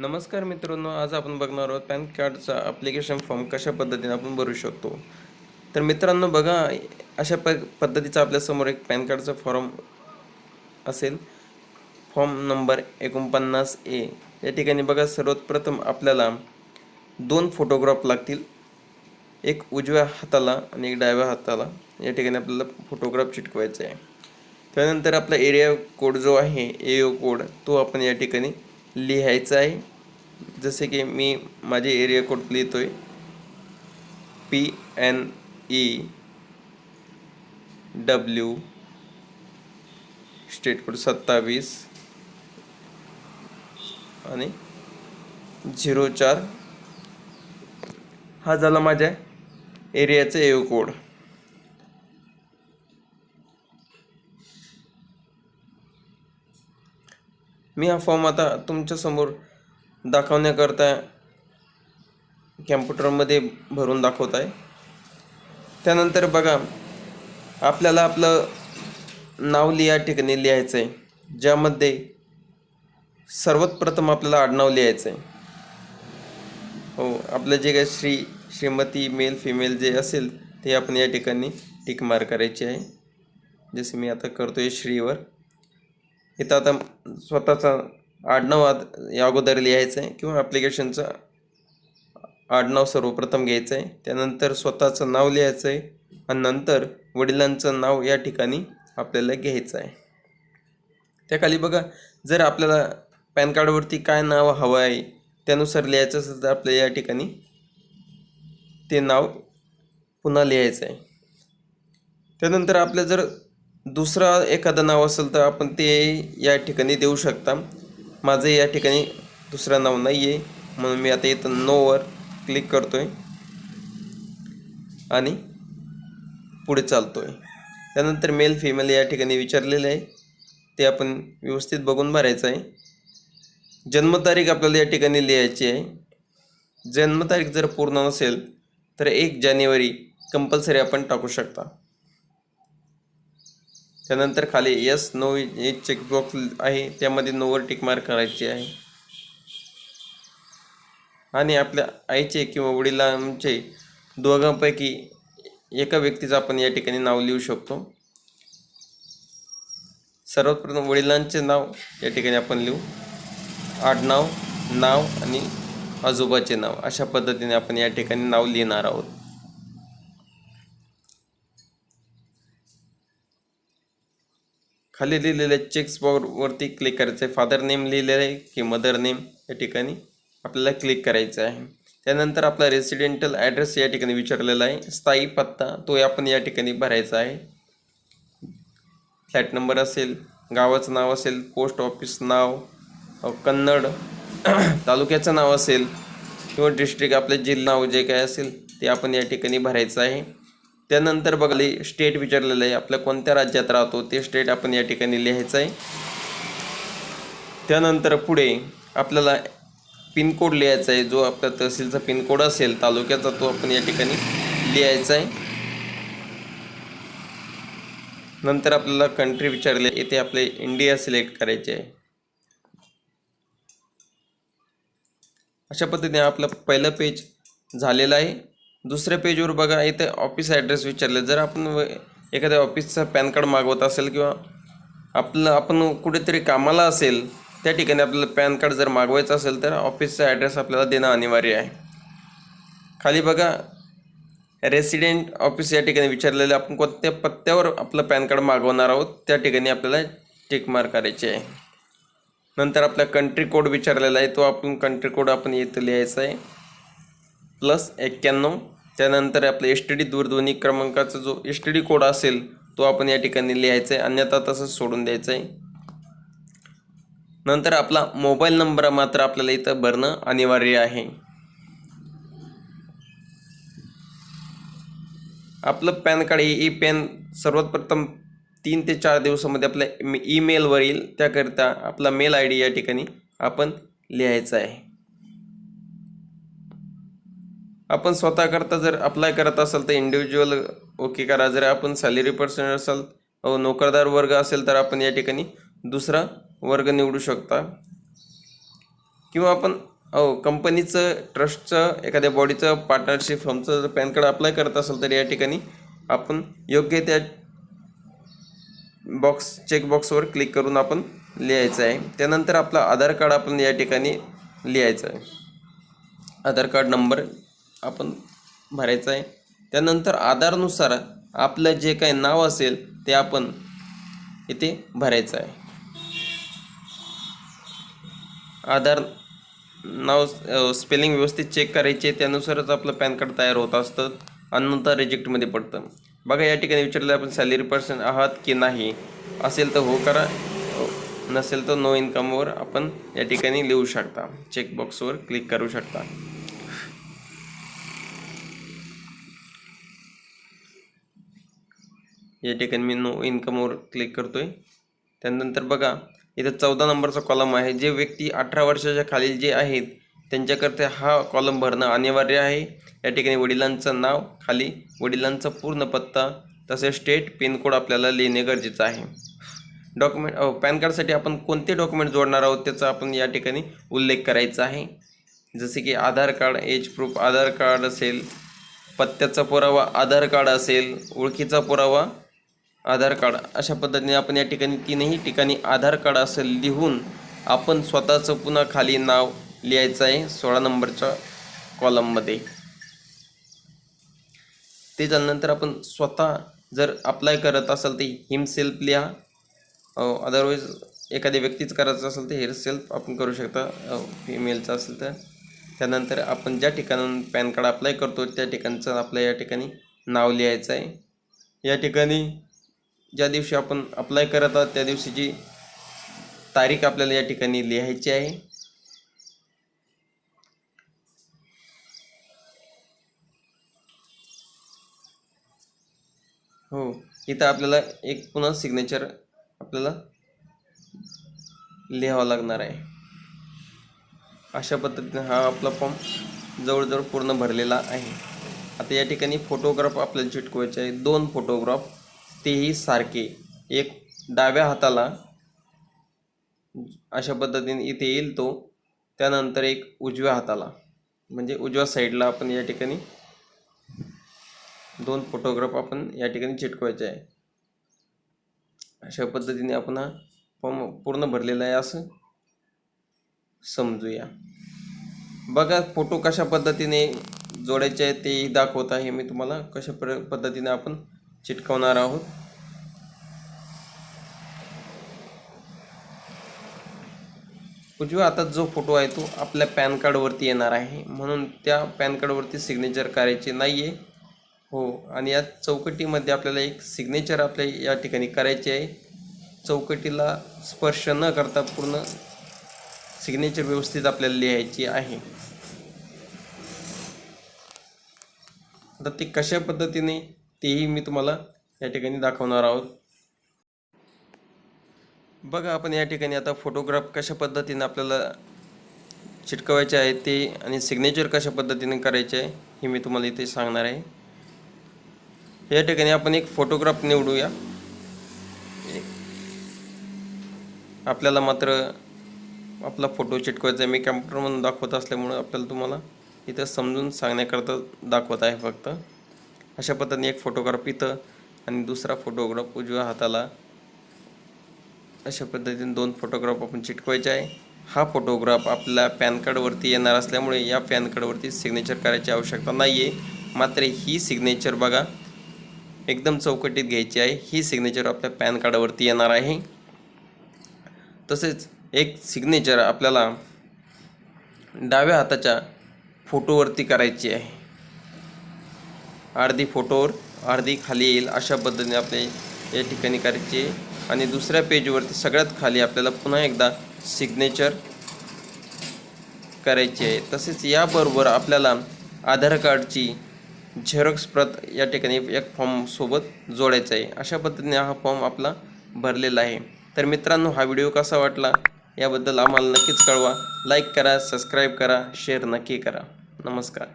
नमस्कार मित्रांनो आज आपण बघणार आहोत पॅन कार्डचा ॲप्लिकेशन फॉर्म कशा पद्धतीने आपण भरू शकतो. तर मित्रांनो बघा अशा प पद्धतीचा आपल्यासमोर एक पॅन कार्डचा फॉर्म असेल. फॉर्म नंबर एकोणपन्नास ए या ठिकाणी बघा सर्वात प्रथम आपल्याला दोन फोटोग्राफ लागतील. एक उजव्या हाताला आणि एक डाव्या हाताला. या ठिकाणी आपल्याला फोटोग्राफ चिटकवायचा आहे. त्यानंतर आपला एरिया कोड जो आहे ए ओ कोड तो आपण या ठिकाणी लिहायचा आहे. जसे की मी माझे एरिया कोड आहे P N E W state code सत्तावीस आणि झिरो चार. हा झाला माझ्या एरियाचा एव कोड मी हा फॉर्म आता तुमच्यासमोर दाखवण्याकरता कॅम्प्युटरमध्ये भरून दाखवत आहे. त्यानंतर बघा आपल्याला आपलं नाव लिहा ठिकाणी लिहायचं आहे ज्यामध्ये सर्वात प्रथम आपल्याला आडनाव लिहायचं आहे हो आपलं जे काही श्री श्रीमती मेल फिमेल जे असेल ते आपण या ठिकाणी टिक मार करायची आहे. जसं मी आता करतो आहे श्रीवर. इथं आता स्वतःचा आडनाव आद या अगोदर लिहायचं आहे किंवा ॲप्लिकेशनचं आडनाव सर्वप्रथम घ्यायचं आहे त्यानंतर स्वतःचं नाव लिहायचं आहे आणि नंतर वडिलांचं नाव या ठिकाणी आपल्याला घ्यायचं आहे त्याखाली बघा जर आपल्याला पॅन कार्डवरती काय नाव हवं आहे त्यानुसार लिहायचं असेल तर आपल्याला या ठिकाणी ते नाव पुन्हा लिहायचं आहे त्यानंतर आपलं जर दुसरा एखादं नाव असेल तर आपण ते या ठिकाणी देऊ शकता. माझं या ठिकाणी दुसरं नाव नाही आहे म्हणून मी आता इथं नोवर क्लिक करतो आहे आणि पुढे चालतो आहे त्यानंतर मेल फिमेल या ठिकाणी विचारलेलं आहे. ते आपण व्यवस्थित बघून भरायचं आहे. जन्मतारीख आपल्याला या ठिकाणी लिहायची आहे. जन्मतारीख जर पूर्ण नसेल तर एक जानेवारी कंपल्सरी आपण टाकू शकता. त्यानंतर खाली यस नो एक चेकबॉक्स आहे. त्यामध्ये नोवर टिक मार्क करायची आहे. आणि आपल्या आईचे किंवा वडिलांचे दोघांपैकी एका व्यक्तीचं आपण या ठिकाणी नाव लिहू शकतो. सर्वात प्रथम वडिलांचे नाव या ठिकाणी आपण लिहू. आडनाव नाव आणि आजोबाचे नाव. अशा पद्धतीने आपण या ठिकाणी नाव लिहिणार आहोत. खाली लिहिलेल्या चेक्स वरती क्लिक करायचं आहे फादर नेम लिहिलेलं आहे की मदर नेम या ठिकाणी आपल्याला क्लिक करायचं आहे. त्यानंतर आपला रेसिडेंटल ॲड्रेस या ठिकाणी विचारलेला आहे. स्थायी पत्ता तो आपण या ठिकाणी भरायचा आहे. फ्लॅट नंबर असेल गावाचं नाव असेल पोस्ट ऑफिस नाव कन्नड तालुक्याचं नाव असेल किंवा डिस्ट्रिक्ट आपलं जिल्हा नाव जे काय असेल ते आपण या ठिकाणी भरायचं आहे. त्यानंतर बघाली स्टेट विचारलेलं आहे. आपल्या कोणत्या राज्यात राहतो ते स्टेट आपण या ठिकाणी लिहायचं आहे. त्यानंतर पुढे आपल्याला पिनकोड लिहायचा आहे. जो आपल्या तहसीलचा पिनकोड असेल तालुक्याचा तो आपण या ठिकाणी लिहायचा आहे. नंतर आपल्याला कंट्री विचारले येथे आपले इंडिया सिलेक्ट करायचे आहे. अशा पद्धतीने आपलं पहिलं पेज झालेलं आहे. दुसऱ्या पेजवर बघा इथे ऑफिस ॲड्रेस विचारले. जर आपण एखाद्या ऑफिसचा पॅन कार्ड मागवत असेल किंवा आपलं आपण कुठेतरी कामाला असेल त्या ठिकाणी आपल्याला पॅन कार्ड जर मागवायचं असेल तर ऑफिसचा ॲड्रेस आपल्याला देणं अनिवार्य आहे. खाली बघा रेसिडेंट ऑफिस या ठिकाणी विचारलेलं आपण कोणत्या पत्त्यावर आपलं पॅन कार्ड मागवणार आहोत त्या ठिकाणी आपल्याला टिक करायची आहे. नंतर आपला कंट्री कोड विचारलेला आहे तो आपण कंट्री कोड आपण इथं लिहायचा आहे. प्लस एक्क्याण्णव. त्यानंतर आपलं एस टी डी दूरध्वनी क्रमांकाचा जो एस टी डी कोड असेल तो आपण या ठिकाणी लिहायचा आहे अन्यथा तसंच सोडून द्यायचं आहे नंतर आपला मोबाईल नंबर मात्र आपल्याला इथं भरणं अनिवार्य आहे. आपलं पॅन कार्ड ई पॅन सर्वात प्रथम तीन ते चार दिवसामध्ये आपल्या ईमेलवर येईल त्याकरिता आपला मेल आय डी या ठिकाणी आपण लिहायचा आहे. आपण स्वतःकरता जर अप्लाय करत असाल तर इंडिव्हिज्युअल ओके करा. जर आपण सॅलरी पर्सन असाल अ, नोकरदार वर्ग असेल तर आपण या ठिकाणी दुसरा वर्ग निवडू शकता. किंवा आपण अहो कंपनीचं ट्रस्टचं एखाद्या बॉडीचं पार्टनरशिप फर्मचं जर पॅन कार्ड अप्लाय करत असेल तर या ठिकाणी आपण योग्य त्या बॉक्स चेक बॉक्सवर क्लिक करून आपण लिहायचं आहे. त्यानंतर आपलं आधार कार्ड आपण या ठिकाणी लिहायचं आहे. आधार कार्ड नंबर आपण भरायचं आहे. त्यानंतर आधारनुसार आपलं जे काही नाव असेल ते आपण इथे भरायचं आहे. आधार नाव स्पेलिंग व्यवस्थित चेक करायचे त्यानुसारच आपलं पॅन कार्ड तयार होत असतं आणि नंतर रिजेक्टमध्ये पडतं. बघा या ठिकाणी विचारलं आपण सॅलरी पर्सन आहात की नाही? असेल तर हो करा. नसेल तर नो इन्कमवर आपण या ठिकाणी लिहू शकता. चेक बॉक्सवर क्लिक करू शकता. या ठिकाणी मी नो इन्कमवर क्लिक करतोय. त्यानंतर बघा इथं चौदा नंबरचा कॉलम आहे. जे व्यक्ती अठरा वर्षाच्या खालील जे आहेत त्यांच्याकरता हा कॉलम भरणं अनिवार्य आहे. या ठिकाणी वडिलांचं नाव खाली वडिलांचा पूर्ण पत्ता तसेच स्टेट पिनकोड आपल्याला लिहिणे गरजेचं आहे. डॉक्युमेंट पॅन कार्डसाठी आपण कोणते डॉक्युमेंट जोडणार आहोत त्याचा आपण या ठिकाणी उल्लेख करायचा आहे. जसे की Aadhaar card age proof Aadhaar card असेल पत्त्याचा पुरावा आधार कार्ड असेल ओळखीचा पुरावा आधार कार्ड अशा पद्धतीने आपण या ठिकाणी तीनही ठिकाणी आधार कार्ड असं लिहून आपण स्वतःचं पुन्हा खाली नाव लिहायचं आहे सोळा नंबरच्या कॉलममध्ये ते झाल्यानंतर आपण स्वतः जर अप्लाय करत असाल ते हिमसेल्फ लिहा. अदरवाईज एखाद्या व्यक्तीच करायचं असेल तर हेअर सेल्फ आपण करू शकता. फिमेलचं असेल तर. त्यानंतर आपण ज्या ठिकाणाहून पॅन कार्ड अप्लाय करतो त्या ठिकाणचं आपलं या ठिकाणी नाव लिहायचं आहे. या ठिकाणी ज्या दिवशी आपण अप्लाय करत आहोत त्या दिवशीची तारीख आपल्याला या ठिकाणी लिहायची आहे. हो इथं आपल्याला एक पुन्हा सिग्नेचर आपल्याला लिहावा लागणार आहे. अशा पद्धतीने हा आपला फॉर्म जवळजवळ पूर्ण भरलेला आहे. आता या ठिकाणी फोटोग्राफ आपल्याला चिटकवायचे आहे. दोन फोटोग्राफ तेही सारखे एक डाव्या हाताला अशा पद्धतीने इथे येईल तो. त्यानंतर एक उजव्या हाताला. म्हणजे उजव्या साईडला आपण या ठिकाणी दोन फोटोग्राफ आपण या ठिकाणी चिटकवायचे आहे. अशा पद्धतीने आपण हा फॉर्म पूर्ण भरलेला आहे असं समजूया. बघा फोटो कशा पद्धतीने जोडायचे आहे तेही दाखवत आहे. मी तुम्हाला कशा प्र पद्धतीने आपण चिटकवणार आहोत. उजव्या आता जो फोटो आहे तो आपल्या पॅन कार्डवरती येणार आहे. म्हणून त्या पॅन कार्डवरती सिग्नेचर करायचे नाही आहे हो आणि या चौकटीमध्ये आपल्याला एक सिग्नेचर आपल्या या ठिकाणी करायचे आहे. चौकटीला स्पर्श न करता पूर्ण सिग्नेचर व्यवस्थित आपल्याला लिहायची आहे. आता ते कशा पद्धतीने तेही मी तुम्हाला या ठिकाणी दाखवणार आहोत. बघा आपण या ठिकाणी आता फोटोग्राफ कशा पद्धतीने आपल्याला चिटकवायचे आहे ते आणि सिग्नेचर कशा पद्धतीने करायचे आहे हे मी तुम्हाला इथे सांगणार आहे. या ठिकाणी आपण एक फोटोग्राफ निवडूया. आपल्याला मात्र आपला फोटो चिटकवायचा आहे. मी कॅम्प्युटरमधून दाखवत असल्यामुळं आपल्याला तुम्हाला इथं समजून सांगण्याकरता दाखवत आहे फक्त. अशा पद्धतीने एक फोटोग्राफ इथं आणि दुसरा फोटोग्राफ उजव्या हाताला. अशा पद्धतीने दोन फोटोग्राफ आपण चिटकवायचे आहे. हा फोटोग्राफ आपल्या पॅन कार्डवरती येणार असल्यामुळे या पॅन कार्डवरती सिग्नेचर करायची आवश्यकता नाही आहे मात्र ही सिग्नेचर बघा. एकदम चौकटीत घ्यायची आहे. ही सिग्नेचर आपल्या पॅन कार्डवरती येणार आहे. तसेच एक सिग्नेचर आपल्याला डाव्या हाताच्या फोटोवरती करायची आहे. अर्धी फोटोवर अर्धी खाली येईल अशा पद्धतीने आपले या ठिकाणी करायची. आणि दुसऱ्या पेजवरती सगळ्यात खाली आपल्याला पुन्हा एकदा सिग्नेचर करायची आहे. तसेच याबरोबर आपल्याला आधार कार्डची झेरॉक्स प्रत या ठिकाणी एक फॉर्मसोबत जोडायचं जोडायचा आहे. अशा पद्धतीने हा फॉर्म आपला भरलेला आहे. तर मित्रांनो हा व्हिडिओ कसा वाटला याबद्दल आम्हाला नक्कीच कळवा. लाईक करा सबस्क्राईब करा शेअर नक्की करा. नमस्कार.